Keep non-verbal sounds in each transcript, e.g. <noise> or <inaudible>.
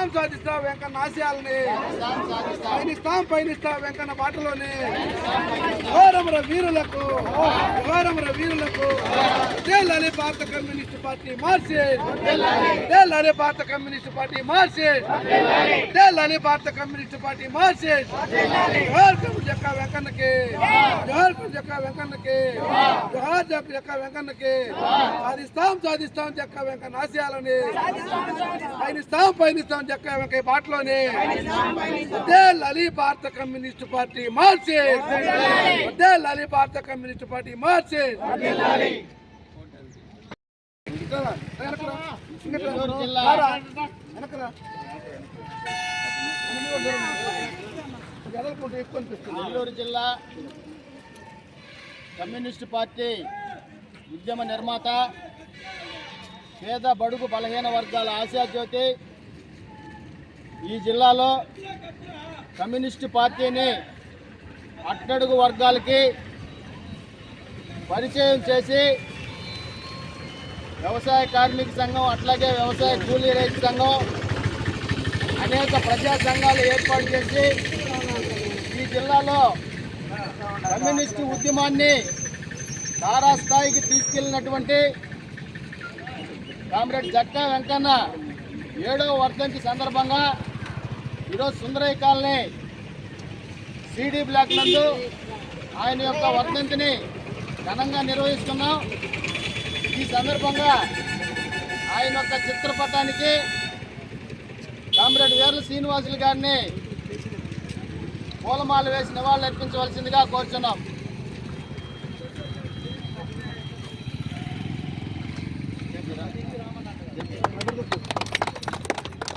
పయనిస్తాం సాధిస్తా వెంకన్న ఆశయాలని. పయనిస్తాం పయనిస్తాం వెంకన్న బాటలోనే ఘోరమర వీరులకు ఘోరమర వీరులకు తేలని భారత కమ్యూనిస్ట్ పార్టీ మార్చే. తేలని భారత కమ్యూనిస్ట్ పార్టీ మార్చే. తేలని భారత కమ్యూనిస్ట్ పార్టీ మార్చే. జోహార్ కమ్యూనిస్ట్ జక్క వెంకన్నకి. జోహార్ కమ్యూనిస్ట్ జక్క వెంకన్నకి. జోహార్ జక్క జక్క వెంకన్నకి. సాధిస్తాం సాధిస్తాం జక్క వెంకన్న ఆశయాలని. పయనిస్తాం పయనిస్తాం జక్క వెంకయ్య బాటలోనే తేలని భారత కమ్యూనిస్ట్ పార్టీ మార్క్సిస్ట్ తేలని భారత కమ్యూనిస్ట్ పార్టీ మార్చే. నెల్లూరు జిల్లా కమ్యూనిస్ట్ పార్టీ ఉద్యమ నిర్మాత పేద బడుగు బలహీన వర్గాల ఆశాజ్యోతి ఈ జిల్లాలో కమ్యూనిస్ట్ పార్టీని అట్టడుగు వర్గాలకి పరిచయం చేసి వ్యవసాయ కార్మిక సంఘం అట్లాగే వ్యవసాయ కూలీ రైతు సంఘం అనేక ప్రజా సంఘాలు ఏర్పాటు చేసి ఈ జిల్లాలో కమ్యూనిస్టు ఉద్యమాన్ని తారాస్థాయికి తీసుకెళ్ళినటువంటి కామ్రేడ్ జక్కా వెంకన్న ఏడవ వర్ధంతి సందర్భంగా ఈరోజు సుందరయ్య కాలనీ సిడి బ్లాక్ నందు ఆయన యొక్క వర్ధంతిని ఘనంగా నిర్వహిస్తున్నాం. ఈ సందర్భంగా ఆయన యొక్క చిత్రపటానికి కామ్రేడ్ వీర్ల శ్రీనివాసులు గారిని పూలమాల వేసి నివాళులు అర్పించవలసిందిగా కోరుచున్నాం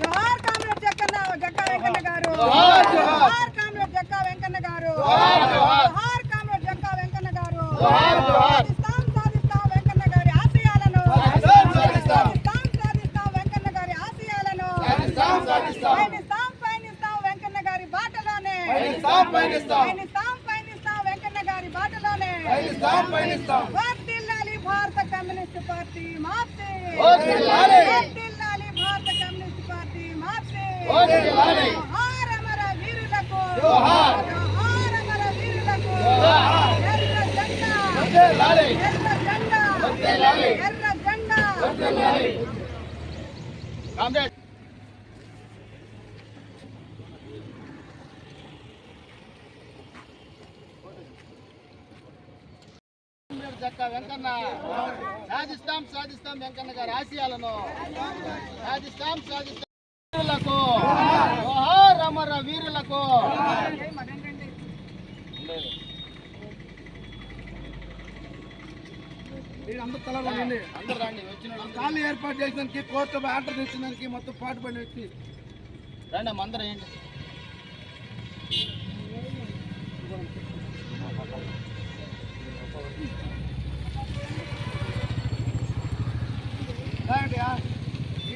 జోహార్ కామ్రేడ్ జక్కన్న జక్కా వెంకన్న గారు జోహార్, జోహార్. జోహార్ కామ్రేడ్ జక్కా వెంకన్న గారు జోహార్, జోహార్. జోహార్ కామ్రేడ్ జక్కా వెంకన్న గారు జోహార్, జోహార్. సాధిస్తాం సాధిస్తాం వెంకన్న గారి ఆశయాలను సాధిస్తాం, సాధిస్తాం. సాధిస్తాం సాధిస్తాం వెంకన్న గారి ఆశయాలను సాధిస్తాం, సాధిస్తాం. పయనిస్తాం. పయనిస్తాం వెంకన్న గారి బాటలోనే. పయనిస్తాం, పయనిస్తాం. పయనిస్తాం పయనిస్తాం వెంకన్న గారి బాటలోనే. పయనిస్తాం, భారత కమ్యూనిస్ట్ పార్టీ మార్చి. భారత కమ్యూనిస్ట్ పార్టీ మార్చి. అమర వీరులకు. అమర వీరులకు. ఎర్ర జెండా. ఎర్ర జెండా. ఎర్ర జెండా. కామ్రేడ్ జక్క వెంకన్న సాధిస్తాం సాధిస్తాం వెంకన్న గారి ఆశయాలను. సాధిస్తాం సాధిస్తాం వీరులకు. అమర వీరులకు. వచ్చిన. ఖాళీ ఏర్పాటు చేసినానికి కోర్టు ఆర్డర్ తెచ్చినానికి మొత్తం పాటు పడిన వ్యక్తి. రండి అందరూ ఏంటి రాయండియా. ఈ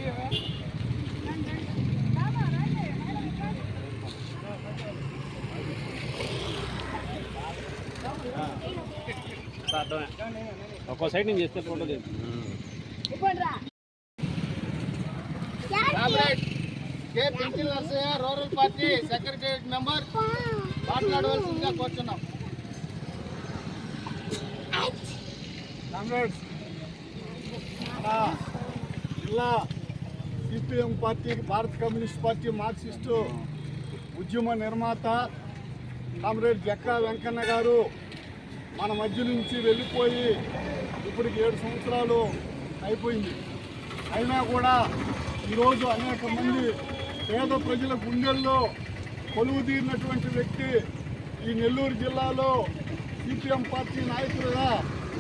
ఒక్కో సైడ్ నుంచి చేస్తే photo K Penchal Narsaiah rural party secretariat member మాట్లాడవలసిందిగా కోరుచున్నాం. జిల్లా సిపిఎం పార్టీ భారత కమ్యూనిస్ట్ పార్టీ మార్క్సిస్టు ఉద్యమ నిర్మాత కామ్రేడ్ జక్కా వెంకన్న గారు మన మధ్య నుంచి వెళ్ళిపోయి ఇప్పటికి ఏడు సంవత్సరాలు అయిపోయింది. అయినా కూడా ఈరోజు అనేక మంది పేద ప్రజల గుండెల్లో కొలువు తీరినటువంటి వ్యక్తి ఈ నెల్లూరు జిల్లాలో సిపిఎం పార్టీ నాయకులుగా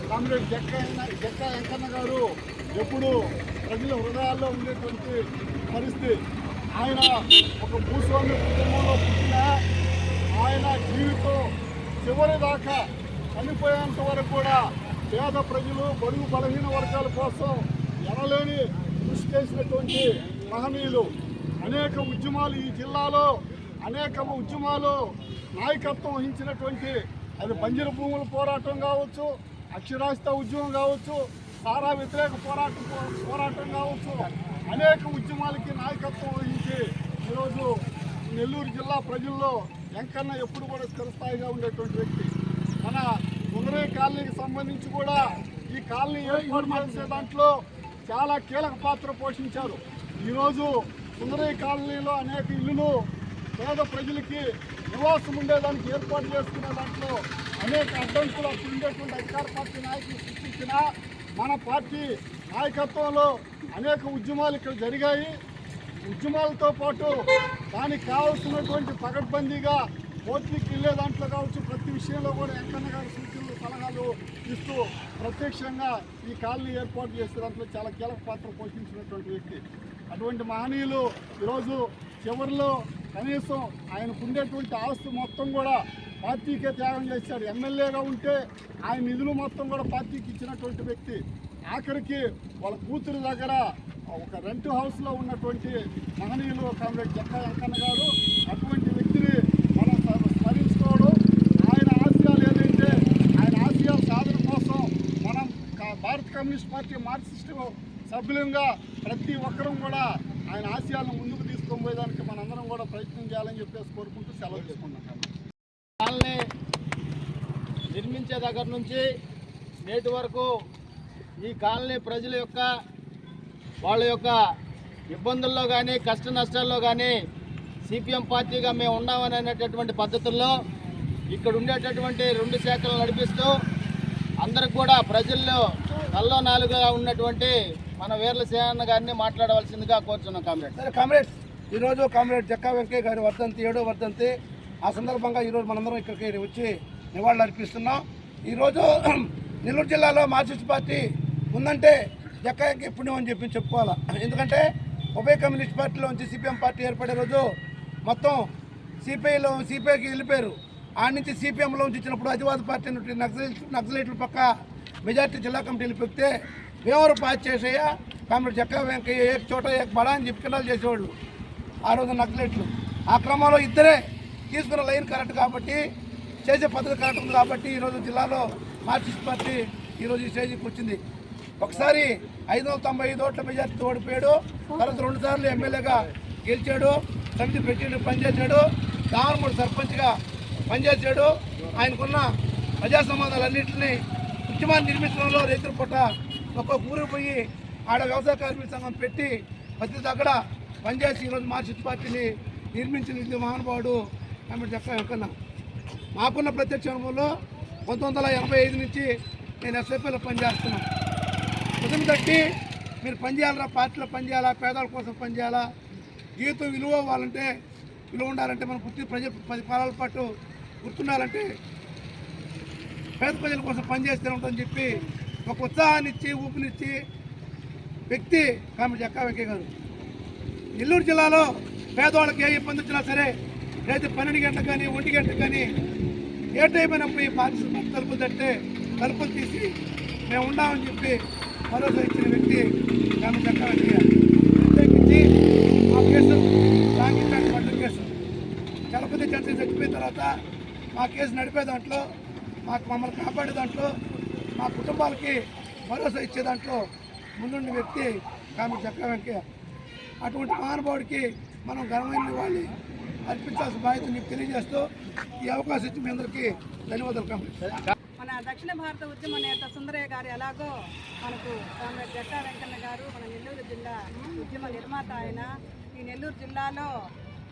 కామ్రేడ్ జక్క జక్క వెంకన్న గారు ఎప్పుడు ప్రజల హృదయాల్లో ఉండేటువంటి పరిస్థితి. ఆయన ఒక భూస్వామ్య కుటుంబంలో పుట్టిన ఆయన జీవితం చివరి దాకా చనిపోయేంత వరకు కూడా పేద ప్రజలు బడుగు బలహీన వర్గాల కోసం ఎనలేని కృషి చేసినటువంటి మహనీయులు. అనేక ఉద్యమాలు ఈ జిల్లాలో అనేక ఉద్యమాలు నాయకత్వం వహించినటువంటి అది బంజరు భూముల పోరాటం కావచ్చు అక్షరాస్యత ఉద్యమం కావచ్చు సారా వ్యతిరేక పోరాటం పోరాటం కావచ్చు అనేక ఉద్యమాలకి నాయకత్వం వహించి ఈరోజు నెల్లూరు జిల్లా ప్రజల్లో వెంకన్న ఎప్పుడు కూడా స్థిరస్థాయిగా ఉండేటువంటి వ్యక్తి. మన ఉంగరే కాలనీకి సంబంధించి కూడా ఈ కాలనీ ఏర్పాటు చేసే దాంట్లో చాలా కీలక పాత్ర పోషించారు. ఈరోజు సుందరయ్య కాలనీలో అనేక ఇల్లులు పేద ప్రజలకి నివాసం ఉండేదానికి ఏర్పాటు చేసుకునే దాంట్లో అనేక అడ్డంకులు అప్పుడు ఉండేటువంటి అధికార పార్టీ నాయకులు సృష్టించిన మన పార్టీ నాయకత్వంలో అనేక ఉద్యమాలు ఇక్కడ జరిగాయి. ఉద్యమాలతో పాటు దానికి కావాల్సినటువంటి పకడ్బందీగా కోర్టుకి వెళ్ళే దాంట్లో కావచ్చు ప్రతి విషయంలో కూడా వెంకన్న గారు సలహాలు ఇస్తూ ప్రత్యక్షంగా ఈ కాలనీ ఏర్పాటు చేసే దాంట్లో చాలా కీలక పాత్ర పోషించినటువంటి వ్యక్తి. అటువంటి మహనీయులు ఈరోజు చివరిలో కనీసం ఆయనకు ఉండేటువంటి ఆస్తి మొత్తం కూడా పార్టీకే త్యాగం చేశాడు. ఎమ్మెల్యేగా ఉంటే ఆయన నిధులు మొత్తం కూడా పార్టీకి ఇచ్చినటువంటి వ్యక్తి. ఆఖరికి వాళ్ళ కూతురు దగ్గర ఒక రెంట్ హౌస్లో ఉన్నటువంటి మహనీయులు కామ్రేడ్ జక్క వెంకన్న గారు అటువంటి వ్యక్తిని మనం స్మ- స్మరించుకోవడం ఆయన ఆశయాలు ఏదైతే ఆయన ఆశయాల సాధన కోసం మనం కా- భారత కమ్యూనిస్ట్ పార్టీ మార్క్సిస్ట్ సభ్యులంగా ప్రతి ఒక్కరూ కూడా ఆయన ఆశయాలను ముందుకు తీసుకొని పోయేదానికి మనందరం కూడా ప్రయత్నం చేయాలని చెప్పేసి కోరుకుంటూ సెలవు తీసుకున్నాం. కాలనీ నిర్మించే దగ్గర నుంచి నేటి వరకు ఈ కాలనీ ప్రజల యొక్క వాళ్ళ యొక్క ఇబ్బందుల్లో కానీ కష్ట నష్టాల్లో కానీ సిపిఎం పార్టీగా మేము ఉన్నామని అనేటటువంటి పద్ధతుల్లో ఇక్కడ ఉండేటటువంటి రెండు శాఖలు నడిపిస్తూ అందరికి కూడా ప్రజల్లో కల్లో నాలుగుగా ఉన్నటువంటి మన వీర్ల సేన గారిని మాట్లాడవలసిందిగా కోరుచున్నాం కామ్రేడ్. సరే కామ్రేడ్స్ ఈరోజు కామ్రేడ్ జక్కా వెంకయ్య గారి వర్ధంతి ఏడో వర్ధంతి. ఆ సందర్భంగా ఈరోజు మనందరం ఇక్కడికి వచ్చి నివాళులు అర్పిస్తున్నాం. ఈరోజు <clears throat> నెల్లూరు జిల్లాలో మార్క్సిస్ట్ పార్టీ ఉందంటే జక్కా వెంకయ్య పుణ్యం అని చెప్పి చెప్పుకోవాలి. ఎందుకంటే ఉభయ కమ్యూనిస్ట్ పార్టీలో నుంచి సిపిఎం పార్టీ ఏర్పడే రోజు మొత్తం సిపిఐలో సిపిఐకి వెళ్ళిపోయారు. ఆ నుంచి సిపిఎంలో నుంచి ఇచ్చినప్పుడు అతివాద పార్టీ నుండి నక్సలైట్ నక్సలైట్ల పక్క మెజార్టీ జిల్లా కమిటీలు పెడితే మేమరు పాస్ చేసేయ? కామ్రేడ్ జక్కా వెంకయ్య ఏ చోట ఏ బడా అని చెప్పి కిండాలు చేసేవాళ్ళు ఆ రోజు నక్సలైట్లు. ఆ క్రమంలో ఇద్దరే తీసుకున్న లైన్ కరెక్ట్ కాబట్టి చేసే పద్ధతి కరెక్ట్ ఉంది కాబట్టి ఈరోజు జిల్లాలో మార్క్సిస్ట్ పార్టీ ఈరోజు ఈ స్టేజ్కి వచ్చింది. ఒకసారి ఐదు వందల తొంభై ఐదు ఓట్ల మెజార్టీతో ఓడిపోయాడు. తర్వాత రెండు సార్లు ఎమ్మెల్యేగా గెలిచాడు. సమితి ప్రెసిడెంట్ పనిచేశాడు. దావరమూడు సర్పంచ్గా పనిచేశాడు. ఆయనకున్న ప్రజా సంబంధాలన్నింటినీ ఉద్యమాన్ని నిర్మించడంలో రైతుల పూట ఒక్కొక్క ఊరు పోయి ఆడ వ్యవసాయ కార్మిక సంఘం పెట్టి ప్రతి దగ్గర పనిచేసి ఈరోజు మార్క్సిస్ట్ పార్టీని నిర్మించిన మహానుభావుడు ఆమె చెప్ప వెంకన్న. మాకున్న ప్రత్యక్ష అనుభవంలో పంతొమ్మిది వందల ఎనభై ఐదు నుంచి నేను ఎస్ఐపీలో పనిచేస్తున్నాను. ఉదయం తట్టి మీరు పనిచేయాలరా? పార్టీలో పనిచేయాలా? పేదల కోసం పనిచేయాలా? జీవితం విలువ అవ్వాలంటే విలువ ఉండాలంటే మనం గుర్తు ప్రజలు పది కాలాల పాటు గుర్తుండాలంటే పేద ప్రజల కోసం పనిచేస్తూనే ఉంటుందని చెప్పి ఒక ఉత్సాహాన్ని ఇచ్చి ఊపినిచ్చి వ్యక్తి కామె జక్కా వెంకయ్య గారు. నెల్లూరు జిల్లాలో పేదవాళ్ళకి ఏ ఇబ్బంది వచ్చినా సరే రైతు పన్నెండు గంటలకు కానీ ఒంటి గంటకు కానీ ఏ టైం అయినప్పుడు పోయి పార్టీ తలుపులు తట్టే తలుపులు తీసి మేము ఉన్నామని చెప్పి భరోసా ఇచ్చిన వ్యక్తి కామె జక్కా వెంకయ్య ప్రత్యేకించి ఆ కేసు సాంఘిక పట్ల కేసు. చలపతి చర్చ చచ్చిపోయిన తర్వాత మా కేసు నడిపే దాంట్లో మాకు మమ్మల్ని కాపాడే దాంట్లో మా కుటుంబాలకి భరోసా ఇచ్చే దాంట్లో ముందుండి వ్యక్తి కామె చక్ర వెంకయ్య అటువంటి మహానుభావుడికి మనం ఘనమైన నివాళి అర్పించాల్సిన బాధ్యత మీకు తెలియజేస్తూ ఈ అవకాశం ఇచ్చి మీ అందరికీ ధన్యవాదాలు మన దక్షిణ భారత ఉద్యమ నేత సుందరయ్య గారు ఎలాగో మనకు కామ్రేడ్ జట్టా వెంకన్న గారు మన నెల్లూరు జిల్లా ఉద్యమ నిర్మాత ఆయన. ఈ నెల్లూరు జిల్లాలో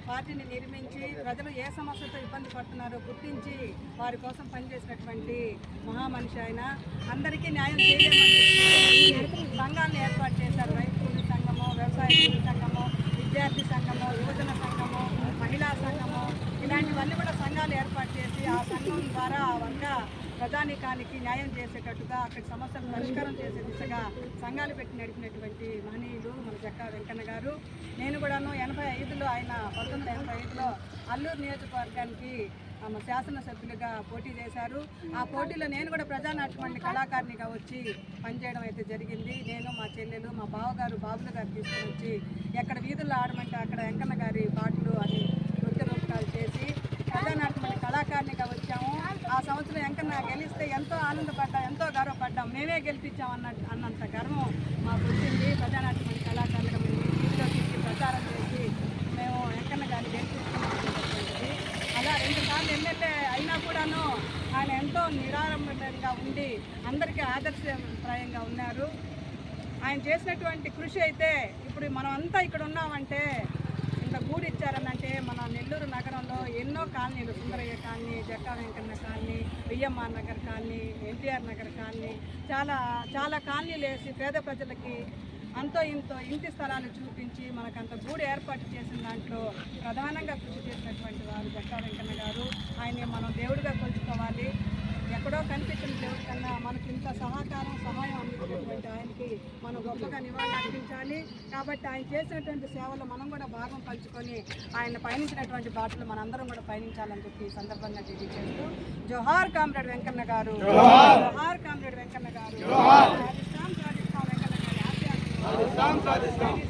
పార్టీని నిర్మించి ప్రజలు ఏ సమస్యతో ఇబ్బంది పడుతున్నారో గుర్తించి వారి కోసం పనిచేసినటువంటి మహామనిషి ఆయన. అందరికీ న్యాయం చేయలేమని సంఘాలను ఏర్పాటు చేశారు. రైతు కూలీ సంఘము వ్యవసాయ కూలీ సంఘము విద్యార్థి సంఘము యువజన సంఘము మహిళా సంఘము. ఇలాంటివన్నీ కూడా సంఘాలు ఏర్పాటు చేసి ఆ సంఘం ద్వారా ఆ వర్గ ప్రధానికానికి న్యాయం చేసేటట్టుగా అక్కడ సమస్యలు పరిష్కారం చేసే దిశగా సంఘాలు పెట్టి నడిపినటువంటి మహనీయులు మన చెక్క వెంకన్న గారు. నేను కూడాను ఎనభై ఐదులో ఆయన పంతొమ్మిది ఎనభై ఐదులో అల్లూరు నియోజకవర్గానికి ఆమె శాసనసభ్యులుగా పోటీ చేశారు. ఆ పోటీలో నేను కూడా ప్రజానాట్య మండలి కళాకారిణిగా వచ్చి పనిచేయడం అయితే జరిగింది. నేను మా చెల్లెలు మా బావగారు బాబులు గారు తీసుకుని వచ్చి ఎక్కడ వీధుల్లో ఆడమంటే అక్కడ వెంకన్న గారి పాటలు అని నృత్య రూపకాలు చేసి ప్రజానాట్య మండలి కళాకారిణిగా వచ్చాము. ఆ సంవత్సరం ఎంకన్నా గెలిస్తే ఎంతో ఆనందపడ్డాం ఎంతో గర్వపడ్డాం. మేమే గెలిపించాం అన్న అన్నంత గర్వం మాకు వచ్చింది. ప్రజానాట్య మండలి కళాకారులుగా మేము ప్రచారం చేసి మేము వెంకన్న గారిని గెలిపించుకున్నటువంటిది అలా రెండు సార్లు ఎమ్మెల్యే అయినా కూడాను ఆయన ఎంతో నిరారంభంగా ఉండి అందరికీ ఆదర్శప్రాయంగా ఉన్నారు. ఆయన చేసినటువంటి కృషి అయితే ఇప్పుడు మనం అంతా ఇక్కడ ఉన్నామంటే ఇంత గూడు ఇచ్చారనంటే మన నెల్లూరు నగరంలో ఎన్నో కాలనీలు Sundaraiah colony Jakka Venkanna colony VMR Nagar colony NTR Nagar colony చాలా చాలా కాలనీలు వేసి పేద ప్రజలకి అంతో ఇంతో ఇంటి స్థలాలు చూపించి మనకు అంత గూడు ఏర్పాటు చేసిన దాంట్లో ప్రధానంగా కృషి చేసినటువంటి వారు జక్కా వెంకన్న గారు. ఆయన్ని మనం దేవుడిగా కొలుచుకోవాలి. ఎక్కడో కనిపించిన దేవుడి కన్నా మనకి ఇంత సహకారం సహాయం అందించినటువంటి ఆయనకి మనం గొప్పగా నివాళులు అర్పించాలి. కాబట్టి ఆయన చేసినటువంటి సేవలు మనం కూడా భాగం పంచుకొని ఆయన పయనించినటువంటి బాటలు మనందరం కూడా పయనించాలని చెప్పి ఈ సందర్భంగా తెలియజేస్తూ జోహార్ కామ్రేడ్ వెంకన్న గారు. జోహార్! కామ్రేడ్ వెంకన్న గారు. వెంకన్న గారి